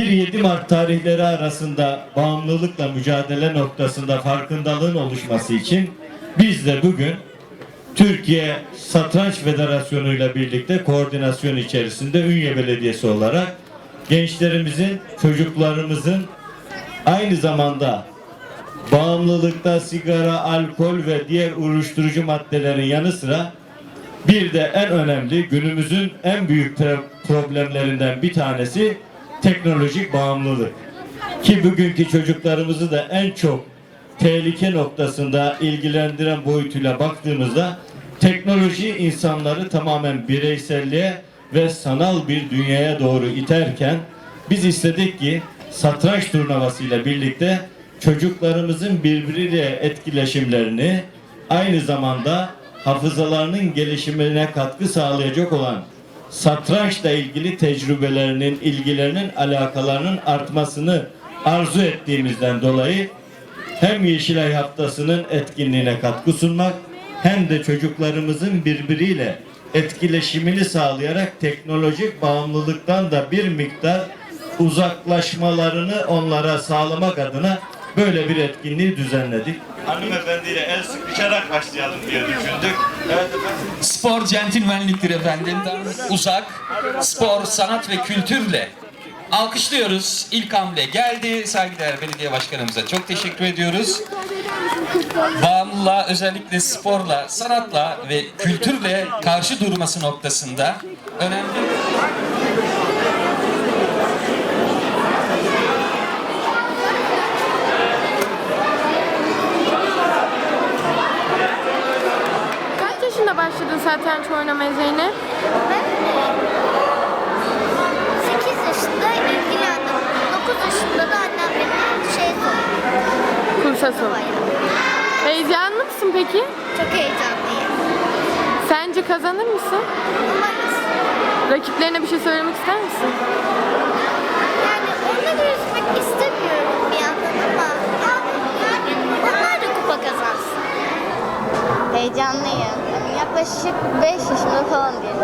1-7 Mart tarihleri arasında bağımlılıkla mücadele noktasında farkındalığın oluşması için biz de bugün Türkiye Satranç Federasyonu ile birlikte koordinasyon içerisinde Ünye Belediyesi olarak gençlerimizin, çocuklarımızın aynı zamanda bağımlılıkta sigara, alkol ve diğer uyuşturucu maddelerin yanı sıra bir de en önemli günümüzün en büyük problemlerinden bir tanesi teknolojik bağımlılık. Ki bugünkü çocuklarımızı da en çok tehlike noktasında ilgilendiren boyutuyla baktığımızda teknoloji insanları tamamen bireyselliğe ve sanal bir dünyaya doğru iterken biz istedik ki satranç turnuvası ile birlikte çocuklarımızın birbiriyle etkileşimlerini aynı zamanda hafızalarının gelişimine katkı sağlayacak olan satrançla ilgili tecrübelerinin, ilgilerinin, alakalarının artmasını arzu ettiğimizden dolayı hem Yeşilay Haftası'nın etkinliğine katkı sunmak hem de çocuklarımızın birbiriyle etkileşimini sağlayarak teknolojik bağımlılıktan da bir miktar uzaklaşmalarını onlara sağlamak adına böyle bir etkinliği düzenledik. Hanımefendiyle el sıkışarak başlayalım diye düşündük. Evet efendim. Spor centilmenliktir efendim. Uzak, spor, sanat ve kültürle alkışlıyoruz. İlk hamle geldi. Saygıdeğer belediye başkanımıza çok teşekkür ediyoruz. Bağımlılığa özellikle sporla, sanatla ve kültürle karşı durması noktasında önemli satranç oynamaya Zeynep? Ben 8 yaşında ilgilendim. 9 yaşında da annem beni şey sordu. Kursa sor. Heyecanlı mısın peki? Çok heyecanlıyım. Sence kazanır mısın? Umarız. Rakiplerine bir şey söylemek ister misin? Yani onları üzmek istemiyorum bir yandan ama yani onlar da kupa kazansın. Heyecanlıyım. Yaklaşık 5 yaşında falan diyelim.